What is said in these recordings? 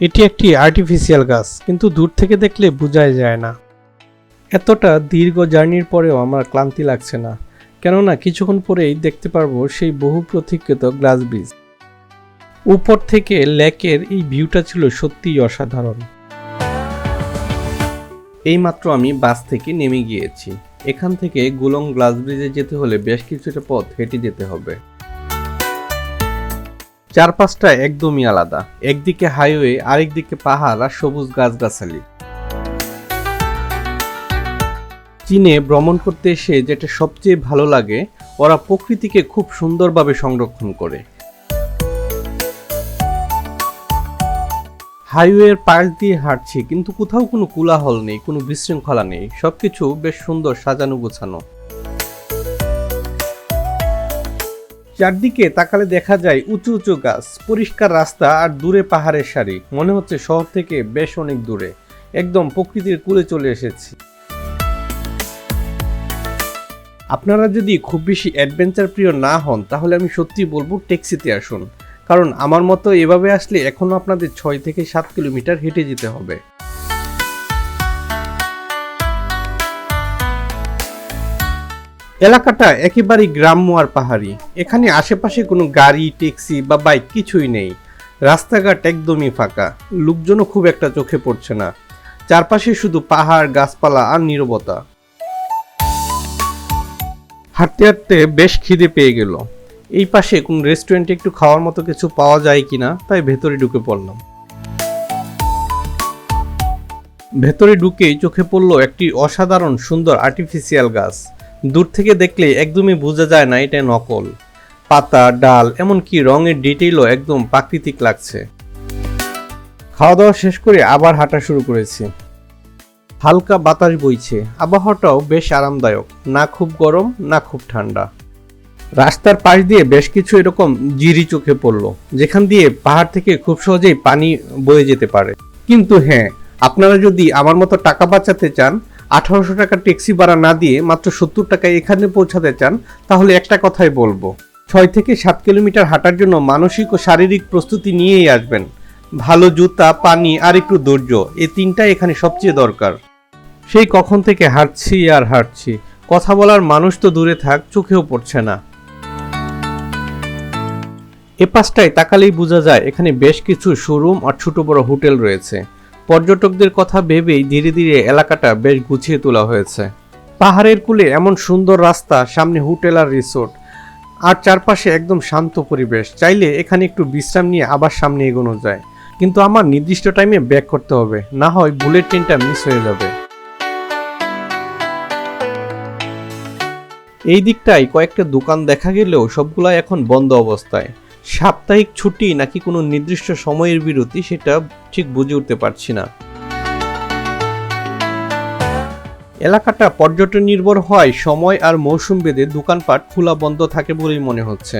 এটি একটি আর্টিফিশিয়াল গাছ, কিন্তু দূর থেকে দেখলে বোঝাই যায় না। এতটা দীর্ঘ জার্নির পরেও আমার ক্লান্তি লাগছে না, কেননা কিছুক্ষণ পরেই দেখতে পারব সেই বহু প্রতীক্ষিত গ্লাস ব্রিজ উপর থেকে লেকের এই ভিউটা ছিল সত্যিই অসাধারণ। এইমাত্র আমি বাস থেকে নেমে গিয়েছি। এখান থেকে গুলং গ্লাস ব্রিজে যেতে হলে বেশ কিছুটা পথ হেঁটে যেতে হবে। চারপাশটা একদমই আলাদা। একদিকে হাইওয়ে, আরেকদিকে পাহাড় আর সবুজ গাছগাছালি। চীনে ভ্রমণ করতে এসে যেটা সবচেয়ে ভালো লাগে, ওরা প্রকৃতিকে খুব সুন্দরভাবে সংরক্ষণ করে। হাইওয়ের পাশ দিয়ে হাঁটছি, কিন্তু কোথাও কোনো কোলাহল নেই, কোনো বিশৃঙ্খলা নেই, সবকিছু বেশ সুন্দর সাজানো গোছানো। চারদিকে তাকালে দেখা যায় উঁচু উঁচু গাছ, পরিষ্কার রাস্তা আর দূরে পাহাড়ের সারি। মনে হচ্ছে শহর থেকে বেশ অনেক দূরে। একদম প্রকৃতির কূলে চলে এসেছি। আপনারা যদি খুব বেশি অ্যাডভেঞ্চার প্রিয় না হন, তাহলে আমি সত্যি বলব ট্যাক্সিতে আসুন। কারণ আমার মতো এভাবে আসলে এখনও আপনাদের ছয় থেকে সাত কিলোমিটার হেঁটে যেতে হবে। এলাকাটা একেবারেই গ্রাম্য আর পাহাড়ি। এখানে আশেপাশে কোনো গাড়ি, ট্যাক্সি বা বাইক কিছুই নেই। রাস্তাঘাট একদমই ফাঁকা। লোকজনও খুব একটা চোখে পড়ছে না। চারপাশে শুধু পাহাড়, গাছপালা আর নীরবতা। হাঁটতে হাঁটতে বেশ খিদে পেয়ে গেল। এই পাশে কোন রেস্টুরেন্টে একটু খাওয়ার মতো কিছু পাওয়া যায় কিনা, তাই ভেতরে ঢুকে পড়লাম। ভেতরে ঢুকেই চোখে পড়ল একটি অসাধারণ সুন্দর আর্টিফিশিয়াল গাছ। দূর থেকে দেখলে একদমই বোঝা যায় না এটা নকল। পাতা, ডাল, এমনকি রঙের ডিটেইলও একদম প্রাকৃতিক লাগছে। খাওয়া দাওয়া শেষ করে আবার হাঁটা শুরু করেছি। হালকা বাতাস বইছে। আবহাওয়াটাও বেশ আরামদায়ক। না খুব গরম, না খুব ঠান্ডা। রাস্তার পাশ দিয়ে বেশ কিছু এরকম জিরি চোখে পড়ল, যেখান দিয়ে পাহাড় থেকে খুব সহজেই পানি বয়ে যেতে পারে। কিন্তু হ্যাঁ আপনারা যদি আমার মতো টাকা বাঁচাতে চান আঠারোশো টাকা ট্যাক্সি ভাড়া না দিয়ে মাত্র সত্তর টাকায় এখানে পৌঁছাতে চান, তাহলে একটা কথাই বলব। ছয় থেকে সাত কিলোমিটার হাঁটার জন্য মানসিক ও শারীরিক প্রস্তুতি নিয়েই আসবেন। ভালো জুতা, পানি আর একটু ধৈর্য এই তিনটা এখানে সবচেয়ে দরকার। সেই কখন থেকে হাঁটছি আর হাঁটছি। কথা বলার মানুষ তো দূরে থাক, চোখেও পড়ছে না। এ পাশটায় তাকালেই বোঝা যায়, এখানে বেশ কিছু শোরুম আর ছোট বড় হোটেল রয়েছে। পর্যটকদের কথা ভেবেই ধীরে ধীরে এলাকাটা বেশ গুছিয়ে তোলা হয়েছে। পাহাড়ের কূলে এমন সুন্দর রাস্তা, সামনে হোটেল আর রিসোর্ট। আর চারপাশে একদম শান্ত পরিবেশ। চাইলে এখানে একটু বিশ্রাম নিয়ে আবার সামনে এগোনো যায়। কিন্তু আমার নির্দিষ্ট টাইমে ব্যাক করতে হবে। না হয় বুলেট ট্রেনটা মিস হয়ে যাবে। এই দিকটায় কয়েকটা দোকান দেখা গেলেও সবগুলাই এখন বন্ধ অবস্থায়। সাপ্তাহিক ছুটি নাকি কোনো নির্দিষ্ট সময়ের বিরতি সেটা ঠিক বুঝে উঠতে পারছি না। এলাকাটা পর্যটন নির্ভর হয়, সময় আর মৌসুম ভেদে দোকানপাট খোলা বন্ধ থাকে বলেই মনে হচ্ছে।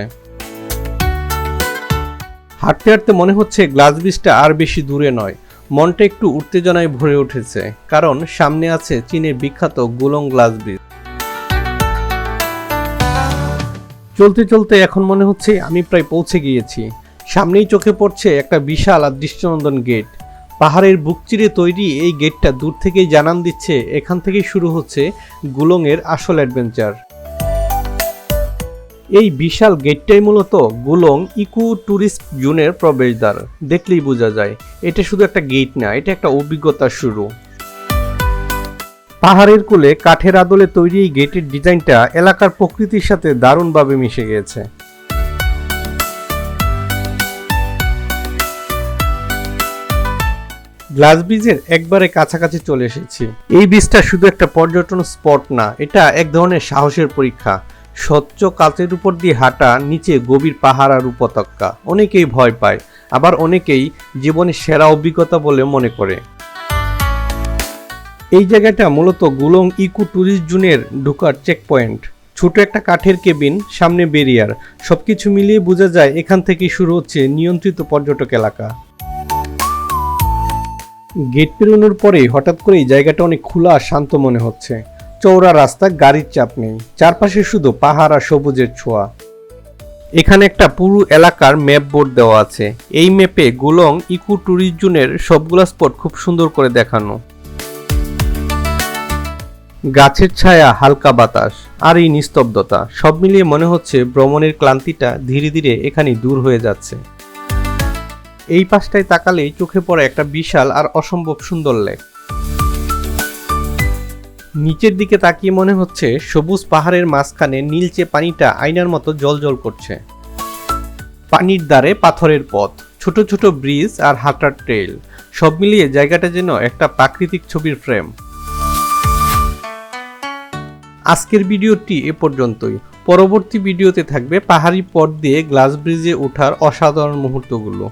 হাঁটতে হাঁটতে মনে হচ্ছে গ্লাস ব্রিজটা আর বেশি দূরে নয়, মনটা একটু উত্তেজনায় ভরে উঠেছে, কারণ সামনে আছে চীনের বিখ্যাত গুলং গ্লাস ব্রিজ। চলতে চলতে এখন মনে হচ্ছে আমি প্রায় পৌঁছে গিয়েছি। সামনেই চোখে পড়ছে একটা বিশাল আর দৃষ্টিনন্দন গেট। পাহাড়ের বুক চিরে তৈরি এই গেটটা দূর থেকেই জানান দিচ্ছে, এখান থেকেই শুরু হচ্ছে গুলংয়ের আসল অ্যাডভেঞ্চার। এই বিশাল গেটটাই মূলত গুলং ইকো ট্যুরিস্ট জোনের প্রবেশদ্বার। দেখলেই বোঝা যায়, এটা শুধু একটা গেট না, এটা একটা অভিজ্ঞতার শুরু। পাহাড়ের কোলে কাঠের আদলে তৈরি এই গেটের ডিজাইনটা এলাকার প্রকৃতির সাথে দারুণভাবে মিশে গিয়েছে। গ্লাস ব্রিজের একবারে কাছাকাছি চলে এসেছি। এই ব্রিজটা শুধু একটা পর্যটন স্পট না, এটা এক ধরনের সাহসের পরীক্ষা। স্বচ্ছ কাচের উপর দিয়ে হাঁটা, নিচে গভীর পাহাড় আর উপত্যকা। অনেকেই ভয় পায়, আবার অনেকেই জীবনের সেরা অভিজ্ঞতা বলে মনে করে। এই জায়গাটা মূলত গুলং ইকো ট্যুরিস্ট জোনের ঢোকার চেক পয়েন্ট ছোট একটা কাঠের কেবিন, সামনে বেরিয়ার। সবকিছু মিলিয়ে বোঝা যায় এখান থেকে শুরু হচ্ছে নিয়ন্ত্রিত পর্যটক এলাকা। গেট পেরোনোর পরে হঠাৎ করেই জায়গাটা অনেক খোলা আর শান্ত মনে হচ্ছে। চৌড়া রাস্তা, গাড়ির চাপ নেই। চারপাশে শুধু পাহাড় আর সবুজের ছোঁয়া। এখানে একটা পুরো এলাকার ম্যাপ বোর্ড দেওয়া আছে। এই ম্যাপে গুলং ইকো ট্যুরিজনের সবগুলা স্পট খুব সুন্দর করে দেখানো। গাছের ছায়া, হালকা বাতাস আর এই নিস্তব্ধতা, সব মিলিয়ে মনে হচ্ছে ভ্রমণের ক্লান্তিটা ধীরে ধীরে এখানে দূর হয়ে যাচ্ছে। এই পাশটায় তাকালেই চোখে পড়ে একটা বিশাল আর অসম্ভব সুন্দর লেক। নিচের দিকে তাকিয়ে মনে হচ্ছে সবুজ পাহাড়ের মাঝখানে নীলচে পানিটা আয়নার মতো জলজল করছে। পানির দ্বারে পাথরের পথ, ছোট ছোট ব্রিজ আর হাঁটার ট্রেল, সব মিলিয়ে জায়গাটা যেন একটা প্রাকৃতিক ছবির ফ্রেম। আজকের ভিডিওটি এ পর্যন্তই। পরবর্তী ভিডিওতে থাকবে পাহাড়ি পথ দিয়ে গ্লাস ব্রিজে ওঠার অসাধারণ মুহূর্তগুলো।